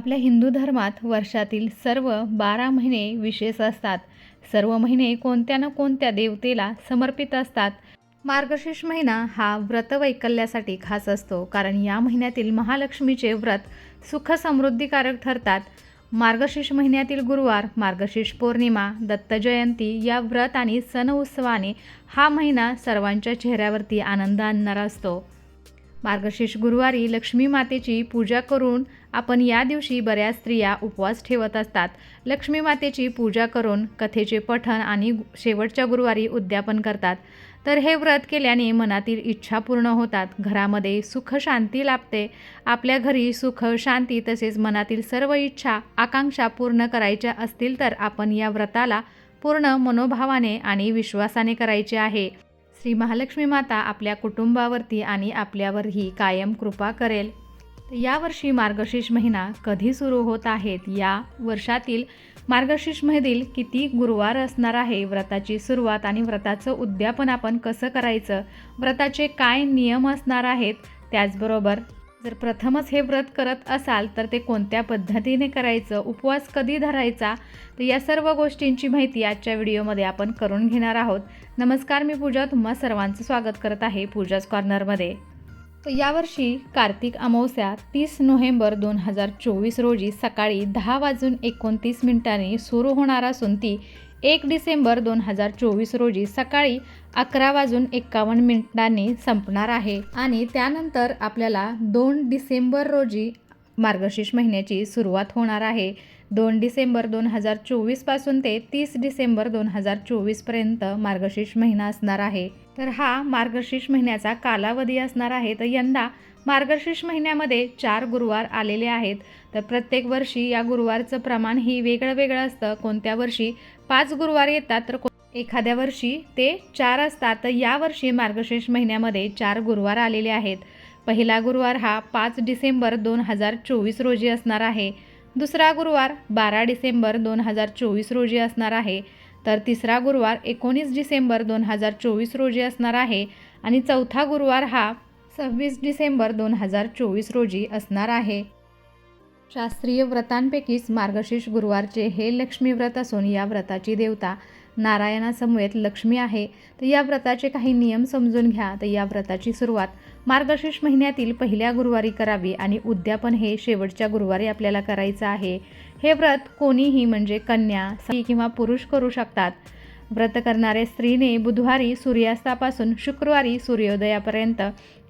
आपल्या हिंदू धर्मात वर्षातील सर्व बारा महिने विशेष असतात. सर्व महिने कोणत्या ना कोणत्या देवतेला समर्पित असतात. मार्गशीर्ष महिना हा व्रतवैकल्यासाठी खास असतो कारण या महिन्यातील महालक्ष्मीचे व्रत सुख समृद्धीकारक ठरतात. मार्गशीर्ष महिन्यातील गुरुवार मार्गशीर्ष पौर्णिमा दत्त जयंती या व्रत आणि सण उत्सवाने हा महिना सर्वांच्या चेहऱ्यावरती आनंद आणणारा असतो. मार्गशीर्ष गुरुवारी लक्ष्मी मातेची पूजा करून आपण या दिवशी बऱ्याच स्त्रिया उपवास ठेवत असतात. लक्ष्मी मातेची पूजा करून कथेचे पठण आणि शेवटच्या गुरुवारी उद्यापन करतात. तर हे व्रत केल्याने मनातील इच्छा पूर्ण होतात. घरामध्ये सुख शांती लाभते. आपल्या घरी सुख शांती तसेच मनातील सर्व इच्छा आकांक्षा पूर्ण करायच्या असतील तर आपण या व्रताला पूर्ण मनोभावाने आणि विश्वासाने करायचे आहे. श्री महालक्ष्मी माता आपल्या कुटुंबावरती आणि आपल्यावरही कायम कृपा करेल. यावर्षी मार्गशीर्ष महिना कधी सुरू होत आहेत या वर्षातील मार्गशीर्षमधील किती गुरुवार असणार आहे व्रताची सुरुवात आणि व्रताचं उद्यापन आपण कसं करायचं व्रताचे काय नियम असणार आहेत त्याचबरोबर जर प्रथमच हे व्रत करत असाल तर ते कोणत्या पद्धतीने करायचं उपवास कधी धरायचा तर या सर्व गोष्टींची माहिती आजच्या व्हिडिओमध्ये आपण करून घेणार आहोत. नमस्कार मी पूजा. तुम्हा सर्वांचं स्वागत करत आहे पूजाच कॉर्नरमध्ये. तर यावर्षी कार्तिक अमावस्या तीस नोव्हेंबर दोन हजार चोवीस रोजी सकाळी दहा वाजून एकोणतीस मिनिटांनी सुरू होणार असून ती एक डिसेंबर दोन हजार चोवीस रोजी सकाळी अकरा वाजून एक्कावन्न मिनिटांनी संपणार आहे. आणि त्यानंतर आपल्याला दोन डिसेंबर रोजी मार्गशीर्ष महिन्याची सुरुवात होणार आहे. दोन डिसेंबर दोन हजार चोवीसपासून ते तीस डिसेंबर दोन हजार चोवीसपर्यंत मार्गशीर्ष महिना असणार आहे. तर हा मार्गशीर्ष महिन्याचा कालावधी असणार आहे. तर यंदा मार्गशीर्ष महिन्यामध्ये चार गुरुवार आलेले आहेत. तर प्रत्येक वर्षी या गुरुवारचं प्रमाण ही वेगळं वेगळं असतं. कोणत्या वर्षी पाच गुरुवार येतात तर को- एखाद्या वर्षी ते चार असतात. तर यावर्षी मार्गशीर्ष महिन्यामध्ये चार गुरुवार आलेले आहेत. पहिला गुरुवार हा पाच डिसेंबर दोन हजार चोवीस रोजी असणार आहे. दुसरा गुरुवार बारा डिसेंबर दोन हजार चोवीस रोजी असणार आहे. तर तिसरा गुरुवार एकोणीस डिसेंबर दोन हजार चोवीस रोजी असणार आहे. आणि चौथा गुरुवार हा सव्वीस डिसेंबर दोन हजार चोवीस रोजी असणार आहे. शास्त्रीय व्रतांपैकीच मार्गशीर्ष गुरुवारचे हे लक्ष्मी व्रत असून या व्रताची देवता नारायणासमवेत लक्ष्मी आहे तर या व्रताचे काही नियम समजून घ्या. तर या व्रताची सुरुवात मार्गशीर्ष महिन्यातील पहिल्या गुरुवारी करावी आणि उद्यापन हे शेवटच्या गुरुवारी आपल्याला करायचं आहे. हे व्रत कोणीही म्हणजे कन्या स्त्री किंवा पुरुष करू शकतात. व्रत करणाऱ्या स्त्रीने बुधवारी सूर्यास्तापासून शुक्रवारी सूर्योदयापर्यंत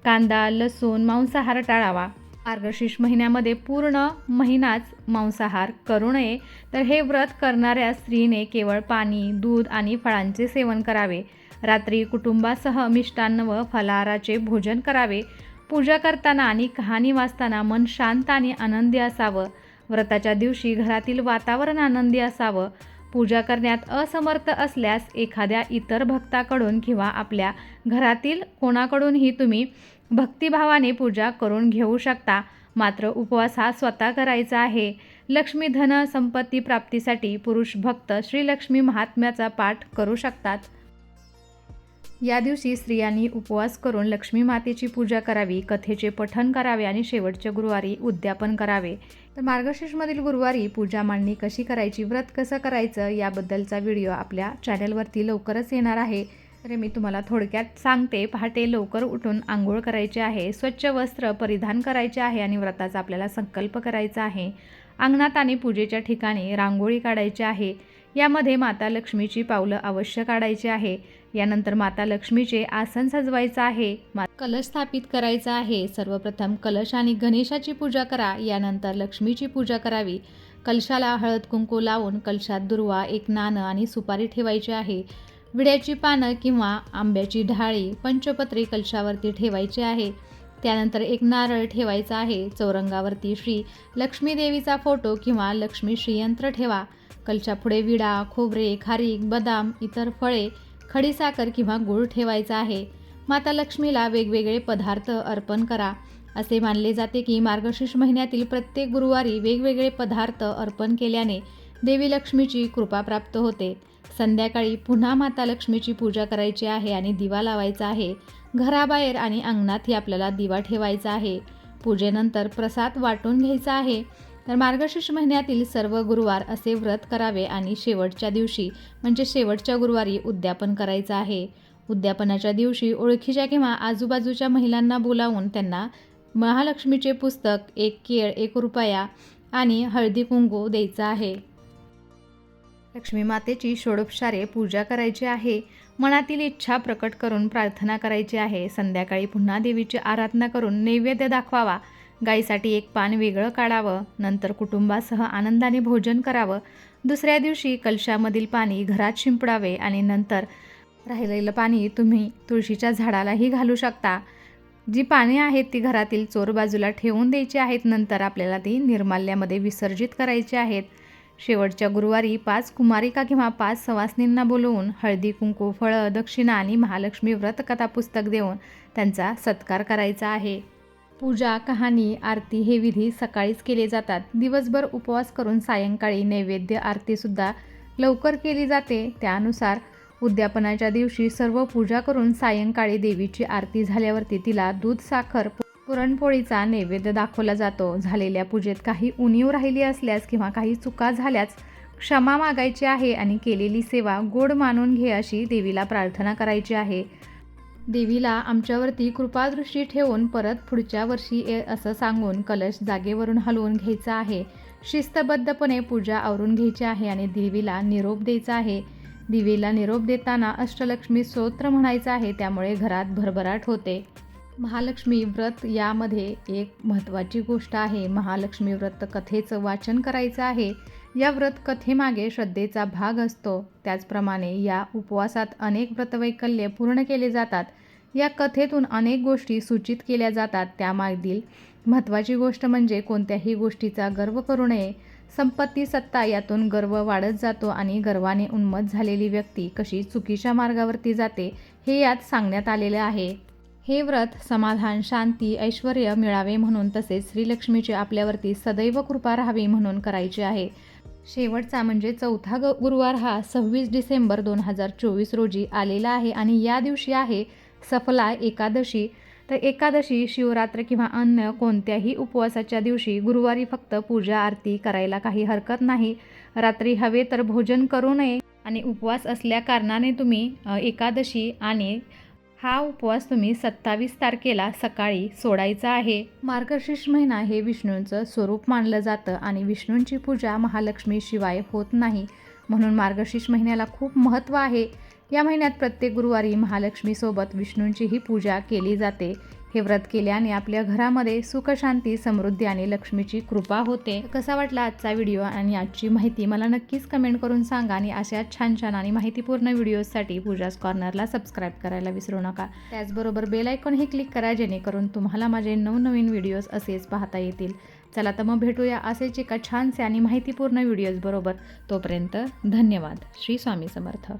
कांदा लसूण मांसाहार टाळावा. मार्गशीर्ष महिन्यामध्ये पूर्ण महिनाच मांसाहार करू नये. तर हे व्रत करणाऱ्या स्त्रीने केवळ पाणी दूध आणि फळांचे सेवन करावे. रात्री कुटुंबासह मिष्टान्न व फलाहाराचे भोजन करावे. पूजा करताना आणि कहाणी वाचताना मन शांत आणि आनंदी असावं. व्रताच्या दिवशी घरातील वातावरण आनंदी असावं. पूजा करण्यात असमर्थ असल्यास एखाद्या इतर भक्ताकडून किंवा आपल्या घरातील कोणाकडूनही तुम्ही भक्तिभावाने पूजा करून घेऊ शकता. मात्र उपवास हा स्वतः करायचा आहे. लक्ष्मी धन संपत्ती प्राप्तीसाठी पुरुष भक्त श्रीलक्ष्मी महात्म्याचा पाठ करू शकतात. या दिवशी स्त्रियांनी उपवास करून लक्ष्मी मातेची पूजा करावी कथेचे पठन करावे आणि शेवटचे गुरुवारी उद्यापन करावे. तर मार्गशीर्षमधील गुरुवारी पूजा मांडणी कशी करायची व्रत कसं करायचं याबद्दलचा व्हिडिओ आपल्या चॅनलवरती लवकरच येणार आहे. तर मी तुम्हाला थोडक्यात सांगते. पहाटे लवकर उठून आंघोळ करायची आहे स्वच्छ वस्त्र परिधान करायचे आहे आणि व्रताचा आपल्याला संकल्प करायचा आहे. अंगणात आणि पूजेच्या ठिकाणी रांगोळी काढायची आहे. यामध्ये माता लक्ष्मीची पावलं अवश्य काढायची आहे. यानंतर माता लक्ष्मीचे आसन सजवायचं आहे. मा कलश स्थापित करायचा आहे. सर्वप्रथम कलश आणि गणेशाची पूजा करा. यानंतर लक्ष्मीची पूजा करावी. कलशाला हळद कुंकू लावून कलशात दुर्वा एक नाणं आणि सुपारी ठेवायची आहे. विड्याची पानं किंवा आंब्याची ढाळी पंचपत्री कलशावरती ठेवायची आहे. त्यानंतर एक नारळ ठेवायचा आहे. चौरंगावरती श्री लक्ष्मीदेवीचा फोटो किंवा लक्ष्मी श्रीयंत्र ठेवा. कलशापुढे विडा खोबरे खारीक बदाम इतर फळे खडीसाखर किंवा गूळ ठेवायचा आहे. माता लक्ष्मीला वेगवेगळे पदार्थ अर्पण करा. असे मानले जाते की मार्गशीर्ष महिन्यातील प्रत्येक गुरुवारी वेगवेगळे पदार्थ अर्पण केल्याने देवी लक्ष्मीची कृपा प्राप्त होते. संध्याकाळी पुन्हा माता लक्ष्मीची पूजा करायची आहे आणि दिवा लावायचा आहे. घराबाहेर आणि अंगणातही आपल्याला दिवा ठेवायचा आहे. पूजेनंतर प्रसाद वाटून घ्यायचा आहे. तर मार्गशीर्ष महिन्यातील सर्व गुरुवार असे व्रत करावे आणि शेवटच्या दिवशी म्हणजे शेवटच्या गुरुवारी उद्यापन करायचं आहे. उद्यापनाच्या दिवशी ओळखीच्या किंवा आजूबाजूच्या महिलांना बोलावून त्यांना महालक्ष्मीचे पुस्तक एक केळ एक रुपया आणि हळदी कुंकू द्यायचं आहे. लक्ष्मी मातेची षोडोपचारे पूजा करायची आहे. मनातील इच्छा प्रकट करून प्रार्थना करायची आहे. संध्याकाळी पुन्हा देवीची आराधना करून नैवेद्य दाखवावा. गाईसाठी एक पान वेगळं काढावं. नंतर कुटुंबासह आनंदाने भोजन करावं. दुसऱ्या दिवशी कलशामधील पाणी घरात शिंपडावे आणि नंतर राहिलेलं पाणी तुम्ही तुळशीच्या झाडालाही घालू शकता. जी पाणी आहेत ती घरातील चोर बाजूला ठेवून द्यायची आहेत. नंतर आपल्याला ती निर्माल्यामध्ये विसर्जित करायची आहेत. शेवटच्या गुरुवारी पाच कुमारिका किंवा पाच सवासनींना बोलवून हळदी कुंकू फळं दक्षिणा आणि महालक्ष्मी व्रतकथा पुस्तक देऊन त्यांचा सत्कार करायचा आहे. पूजा कहाणी आरती हे विधी सकाळीच केले जातात. दिवसभर उपवास करून सायंकाळी नैवेद्य आरतीसुद्धा लवकर केली जाते. त्यानुसार उद्यापनाच्या दिवशी सर्व पूजा करून सायंकाळी देवीची आरती झाल्यावरती तिला दूध साखर पुरणपोळीचा नैवेद्य दाखवला जातो. झालेल्या पूजेत काही उणीव राहिली असल्यास किंवा काही चुका झाल्यास क्षमा मागायची आहे आणि केलेली सेवा गोड मानून घे अशी देवीला प्रार्थना करायची आहे. देवीला आमच्यावरती कृपादृष्टी ठेवून परत पुढच्या वर्षी ये असं सांगून कलश जागेवरून हलवून घ्यायचा आहे. शिस्तबद्धपणे पूजा आवरून घ्यायची आहे आणि देवीला निरोप द्यायचा आहे. देवीला निरोप देताना अष्टलक्ष्मी स्तोत्र म्हणायचं आहे त्यामुळे घरात भरभराट होते. महालक्ष्मी व्रत यामध्ये एक महत्त्वाची गोष्ट आहे. महालक्ष्मी व्रत कथेचं वाचन करायचं आहे. या व्रत कथेमागे श्रद्धेचा भाग असतो. त्याचप्रमाणे या उपवासात अनेक व्रतवैकल्य पूर्ण केले जातात. या कथेतून अनेक गोष्टी सूचित केल्या जातात. त्यामागील महत्त्वाची गोष्ट म्हणजे कोणत्याही गोष्टीचा गर्व करू नये. संपत्ती सत्ता यातून गर्व वाढत जातो आणि गर्वाने उन्मत झालेली व्यक्ती कशी चुकीच्या मार्गावरती जाते हे यात सांगण्यात आलेलं आहे. हे व्रत समाधान शांती ऐश्वर मिळावे म्हणून तसेच श्रीलक्ष्मीची आपल्यावरती सदैव कृपा राहावी म्हणून करायची आहे. शेवटचा म्हणजे चौथा ग गुरुवार हा सव्वीस डिसेंबर दोन हजार चोवीस रोजी आलेला आहे आणि या दिवशी आहे सफला एकादशी. तर एकादशी शिवरात्र किंवा अन्य कोणत्याही उपवासाच्या दिवशी गुरुवारी फक्त पूजा आरती करायला काही हरकत नाही. रात्री हवे तर भोजन करू नये. आणि उपवास असल्या कारणाने तुम्ही एकादशी आणि हा उपवास तुम्ही सत्तावीस तारखेला सकाळी सोडायचा आहे. मार्गशीर्ष महिना हे विष्णूंचं स्वरूप मानलं जातं आणि विष्णूंची पूजा महालक्ष्मीशिवाय होत नाही म्हणून मार्गशीर्ष महिन्याला खूप महत्त्व आहे. या महिन्यात प्रत्येक गुरुवारी महालक्ष्मीसोबत विष्णूंचीही पूजा केली जाते. हे व्रत केल्याने आपल्या घरामध्ये सुखशांती समृद्धी आणि लक्ष्मीची कृपा होते. कसा वाटला आजचा व्हिडिओ आणि आजची माहिती मला नक्कीच कमेंट करून सांगा आणि अशा छान छान आणि माहितीपूर्ण व्हिडिओजसाठी पूजाच कॉर्नरला सबस्क्राईब करायला विसरू नका. त्याचबरोबर बेल आयकॉनही क्लिक करा जेणेकरून तुम्हाला माझे नवनवीन व्हिडिओज असेच पाहता येतील. चला तर मग भेटूया असेच एका छानसे आणि माहितीपूर्ण व्हिडिओजबरोबर. तोपर्यंत धन्यवाद. श्री स्वामी समर्थ.